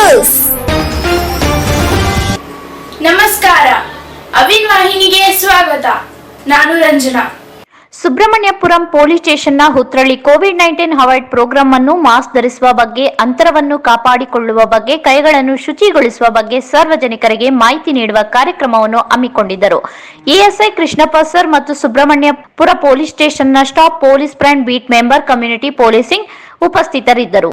News ನಮಸ್ಕಾರ. ಅವಿನ್ ವಾಹಿನಿಗೆ ಸ್ವಾಗತ. ನಾನು Ranjana. ಸುಬ್ರಹ್ಮಣ್ಯಪುರಂ police ಸ್ಟೇಷನ್ನ Hutralli COVID nineteen avoid programme ಅನ್ನು ಮಾಸ್ಕ್ ಧರಿಸುವ ಬಗ್ಗೆ ಅಂತರವನ್ನು ಕಾಪಾಡಿಕೊಳ್ಳುವ ಬಗ್ಗೆ ಕೈಗಳನ್ನು ಶುಚಿಗೊಳಿಸುವ ಬಗ್ಗೆ ಸಾರ್ವಜನಿಕರಿಗೆ ಮಾಹಿತಿ ನೀಡುವ ಕಾರ್ಯಕ್ರಮವನ್ನು ಹಮ್ಮಿಕೊಂಡಿದ್ದರು. ಎಎಸ್ಐ ಕೃಷ್ಣಪ್ಪ ಸರ್ ಮತ್ತು Subrahmanyapura police ಸ್ಟೇಷನ್ನ staff police brand beat member community policing ಉಪಸ್ಥಿತರಿದ್ದರು.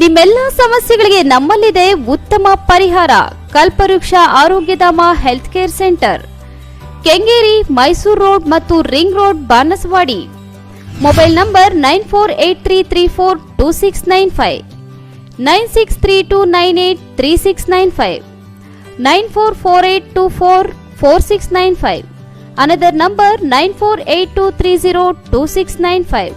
ನಿಮ್ಮೆಲ್ಲ ಸಮಸ್ಯೆಗಳಿಗೆ ನಮ್ಮಲ್ಲಿದೆ ಉತ್ತಮ ಪರಿಹಾರ. Kalpavriksha Arogyadhama health care centre. Kengeri, Mysuru road ಮತ್ತು ring road, Banaswadi. Mobile number nine four eight three three four two six nine five. Nine six three two nine eight three six nine five. Nine four four eight two four four six nine five. Another number nine four eight two three zero two six nine five.